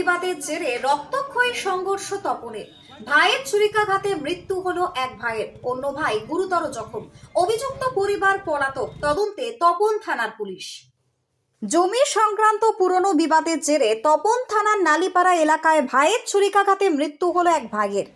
বিবাদের জেরে রক্তক্ষয়ী সংঘর্ষ তপনে। ভাইয়ের ছুরিকাঘাতে মৃত্যু হলো এক ভাইয়ের। অন্য ভাই গুরুতর জখম। অভিযুক্ত পরিবার পলাতক। তদন্তে তপন থানার পুলিশ। জমি সংক্রান্ত পুরনো বিবাদের জেরে তপন থানার নালিপাড়া এলাকায় ভাইয়ের ছুরিকাঘাতে মৃত্যু হলো এক ভাইয়ের।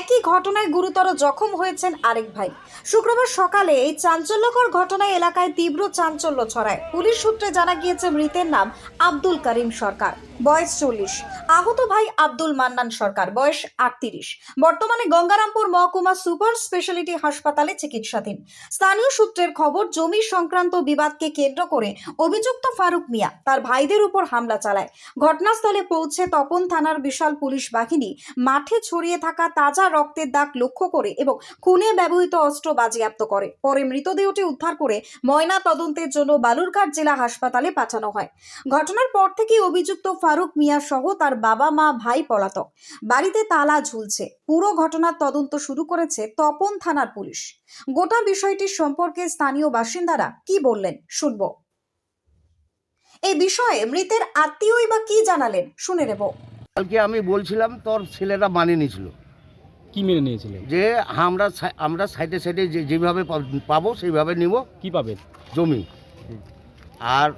একই ঘটনায় গুরুতর জখম হয়েছেন আরেক ভাই। শুক্রবার সকালে এই চাঞ্চল্যকর ঘটনায় এলাকায় তীব্র চাঞ্চল্য ছড়ায়। পুলিশ সূত্রে জানা গিয়েছে, মৃতের নাম আব্দুল করিম সরকার। বয়স চল্লিশ। আহত ভাই আব্দুল মান্নান সরকার, বয়স আটত্রিশ। বর্তমানে গঙ্গারামপুর মহকুমা সুপার স্পেশালিটি হাসপাতালে চিকিৎসাধীন। স্থানীয় সূত্রের খবর, জমি সংক্রান্ত বিবাদকে কেন্দ্র করে অভিযুক্ত ফারুক মিয়া তার ভাইদের উপর হামলা চালায়। ঘটনাস্থলে পৌঁছে তপন থানার বিশাল পুলিশ বাহিনী মাঠে ছড়িয়ে থাকা তাজা রক্তের দাগ লক্ষ্য করে এবং খুনে ব্যবহৃত অস্ত্র বাজেয়াপ্ত করে। পরে মৃতদেহটি উদ্ধার করে ময়না তদন্তের জন্য বালুরঘাট জেলা হাসপাতালে পাঠানো হয়। ঘটনার পর থেকেই অভিযুক্ত ফারুক মিয়া সহ তার বাবা মা ভাই পলাতক। বাড়িতে তালা ঝুলছে। পুরো ঘটনার তদন্ত শুরু করেছে তপন থানার পুলিশ। গোটা বিষয়টির সম্পর্কে স্থানীয় বাসিন্দারা কি বললেন শুনব। এই বিষয়ে মৃতের আত্মীয়ই বা কি জানালেন শুনে নেব। কালকে আমি বলছিলাম তোর ছেলেরা মানে নিয়েছিল। কি মেনে নিয়েছিলেন যে আমরা সা- আমরা সাইডে সাইডে যে যেভাবে পাবো সেইভাবে নিব। কি পাবেন জমি। আর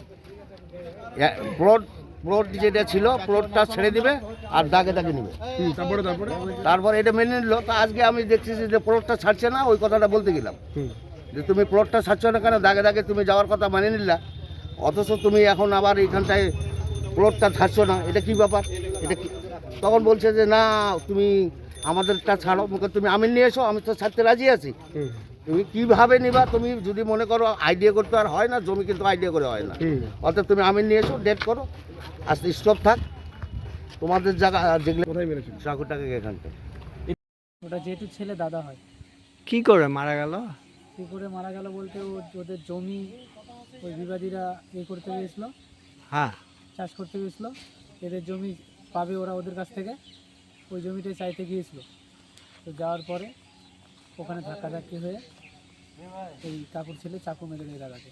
এ- প্লট প্লট যেটা ছিল প্লটটা ছেড়ে দিবে আর দাগে দাগে নিবে। তারপরে তারপরে? তারপর এটা মেনে নিল। তো আজকে আমি দেখছি যে- প্লটটা ছাড়ছে না ওই কথাটা বলতে গেলাম। যে তুমি প্লটটা ছাড়ছ না কেন দাগে দাগে তুমি যাওয়ার কথা মানে নিলা। অথচ তুমি এখন আবার এইখানটায় প্লটটা ছাড়ছো না এটা কি ব্যাপার? এটা তখন বলছে যে না তুমি আমাদেরটা ছাড়ো। মুখে তুমি আমি নিয়ে এসো আমি তো ছাড়তে রাজি আছি। তুমি কীভাবে নিবা তুমি যদি মনে করো আইডিয়া করতে আর হয় না জমি কিন্তু আইডিয়া করে হয় না। অর্থাৎ তুমি আমি নিয়ে এসো ডেট করো আস্তে স্টপ থাক। তোমাদের জায়গা যেগুলো কোথায় মেরেছিল? চাকুটাকে এখানটা ওটা যেহেতু ছেলে দাদা হয়। কি করে মারা গেল? কী করে মারা গেল বলতে ও ওদের জমি ওই বিবাদীরা ইয়ে করতে গিয়েছিল। হ্যাঁ। চাষ করতে গিয়েছিল। এদের জমি পাবে ওরা ওদের কাছ থেকে। ওই জমিটাই চাইতে গিয়েছিল। তো যাওয়ার পরে ওখানে ধাক্কাধাক্কি হয়ে এই কাকুর ছেলে চাকু মেরে দেয় দাদাকে।